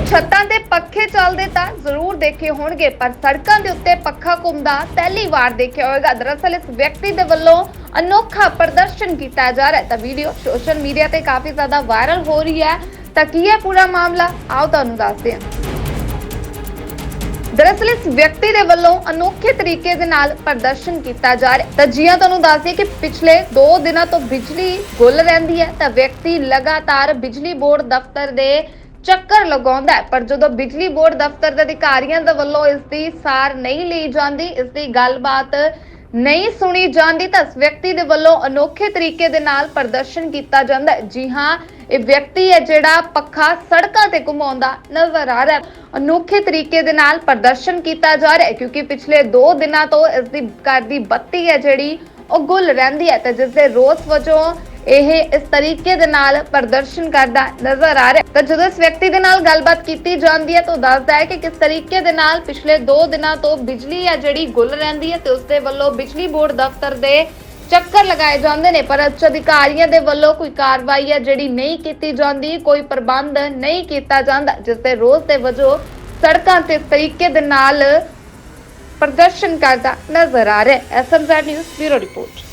ਛੱਤਾਂ ਤੇ ਪੱਖੇ ਚੱਲਦੇ ਤਾਂ ਜ਼ਰੂਰ ਦੇਖੇ ਹੋਣਗੇ, ਪਰ ਸੜਕਾਂ ਦੇ ਉੱਤੇ ਪੱਖਾ ਘੁੰਮਦਾ ਪਹਿਲੀ ਵਾਰ ਦੇਖਿਆ ਹੋਵੇਗਾ ਦਰਅਸਲ ਇਸ ਵਿਅਕਤੀ ਦੇ ਵੱਲੋਂ ਅਨੋਖਾ ਪ੍ਰਦਰਸ਼ਨ ਕੀਤਾ ਜਾ ਰਿਹਾ ਹੈ। ਤਾਂ ਵੀਡੀਓ ਸੋਸ਼ਲ ਮੀਡੀਆ ਤੇ ਕਾਫੀ ਜ਼ਿਆਦਾ ਵਾਇਰਲ ਹੋ ਰਹੀ ਹੈ। ਤਾਂ ਕੀ ਹੈ ਪੂਰਾ ਮਾਮਲਾ? ਆਓ ਤੁਹਾਨੂੰ ਦੱਸਦੇ ਹਾਂ। ਦਰਅਸਲ ਇਸ ਵਿਅਕਤੀ ਦੇ ਵੱਲੋਂ ਅਨੋਖੇ ਤਰੀਕੇ ਦੇ ਨਾਲ ਪ੍ਰਦਰਸ਼ਨ ਕੀਤਾ ਜਾ ਰਿਹਾ ਤਾਂ ਜੀਆਂ ਤੁਹਾਨੂੰ ਦੱਸਦੀ ਕਿ ਪਿਛਲੇ 2 ਦਿਨਾਂ ਤੋਂ ਬਿਜਲੀ ਗੁੱਲ ਰਹਿੰਦੀ ਹੈ। ਤਾਂ ਵਿਅਕਤੀ ਲਗਾਤਾਰ ਬਿਜਲੀ ਬੋਰਡ ਦਫ਼ਤਰ ਦੇ ਚੱਕਰ ਲਗਾਉਂਦਾ ਹੈ। ਪਰ ਜਦੋਂ ਬਿਜਲੀ ਬੋਰਡ ਦਫ਼ਤਰ ਦੇ ਅਧਿਕਾਰੀਆਂ ਦੇ ਵੱਲੋਂ ਇਸ ਦੀ ਸਾਰ ਨਹੀਂ ਲਈ ਜਾਂਦੀ, ਇਸ ਦੀ ਗੱਲਬਾਤ ਨਹੀਂ ਸੁਣੀ ਜਾਂਦੀ, ਤਾਂ ਇਸ ਵਿਅਕਤੀ ਦੇ ਵੱਲੋਂ ਅਨੋਖੇ ਤਰੀਕੇ ਦੇ ਨਾਲ ਪ੍ਰਦਰਸ਼ਨ ਕੀਤਾ ਜਾਂਦਾ ਹੈ। ਜੀ ਹਾਂ, ਇਹ ਵਿਅਕਤੀ ਹੈ ਜਿਹੜਾ ਪੱਖਾ ਸੜਕਾਂ ਤੇ ਘੁਮਾਉਂਦਾ ਨਜ਼ਰ ਆ ਰਿਹਾ ਅਨੋਖੇ ਤਰੀਕੇ ਦੇ ਨਾਲ ਪ੍ਰਦਰਸ਼ਨ ਕੀਤਾ ਜਾ ਰਿਹਾ ਹੈ, ਕਿਉਂਕਿ ਪਿਛਲੇ 2 ਦਿਨਾਂ ਤੋਂ ਇਸ ਦੀ ਘਰ ਦੀ ਬੱਤੀ ਹੈ ਜਿਹੜੀ, ਉਹ ਗੁੱਲ ਰਹਿੰਦੀ ਹੈ ਤੇ ਜਿਸ ਦੇ ਰੋਸ ਵਜੋਂ ਇਹ ਇਸ ਤਰੀਕੇ ਦੇ ਨਾਲ ਪ੍ਰਦਰਸ਼ਨ ਕਰਦਾ ਨਜ਼ਰ ਆ ਰਿਹਾ ਤਾਂ ਜਦੋਂ ਇਸ ਵਿਅਕਤੀ ਦੇ ਨਾਲ ਗੱਲਬਾਤ ਕੀਤੀ ਜਾਂਦੀ ਹੈ ਤਾਂ ਉਹ ਦੱਸਦਾ ਹੈ ਕਿ ਕਿਸ ਤਰੀਕੇ ਦੇ ਨਾਲ ਪਿਛਲੇ 2 ਦਿਨਾਂ ਤੋਂ ਬਿਜਲੀ ਹੈ ਜਿਹੜੀ ਗੁੱਲ ਰਹਿੰਦੀ ਹੈ ਤੇ ਉਸ ਦੇ ਵੱਲੋਂ ਬਿਜਲੀ ਬੋਰਡ ਦਫ਼ਤਰ ਦੇ ਚੱਕਰ ਲਗਾਏ ਜਾਂਦੇ ਨੇ, ਪਰ ਉੱਚ ਅਧਿਕਾਰੀਆਂ ਦੇ ਵੱਲੋਂ ਕੋਈ ਕਾਰਵਾਈ ਹੈ ਜਿਹੜੀ ਨਹੀਂ ਕੀਤੀ ਜਾਂਦੀ, ਕੋਈ ਪ੍ਰਬੰਧ ਨਹੀਂ ਕੀਤਾ ਜਾਂਦਾ, ਜਿਸ ਦੇ ਰੋਸ ਦੇ ਵਜੋਂ ਸੜਕਾਂ ਤੇ ਇਸ ਤਰੀਕੇ ਦੇ ਨਾਲ ਪ੍ਰਦਰਸ਼ਨ ਕਰਦਾ ਨਜ਼ਰ ਆ ਰਿਹਾ ਐਸਐਮਜ਼ੈਡ ਨਿਊਜ਼ ਬਿਊਰੋ ਰਿਪੋਰਟ।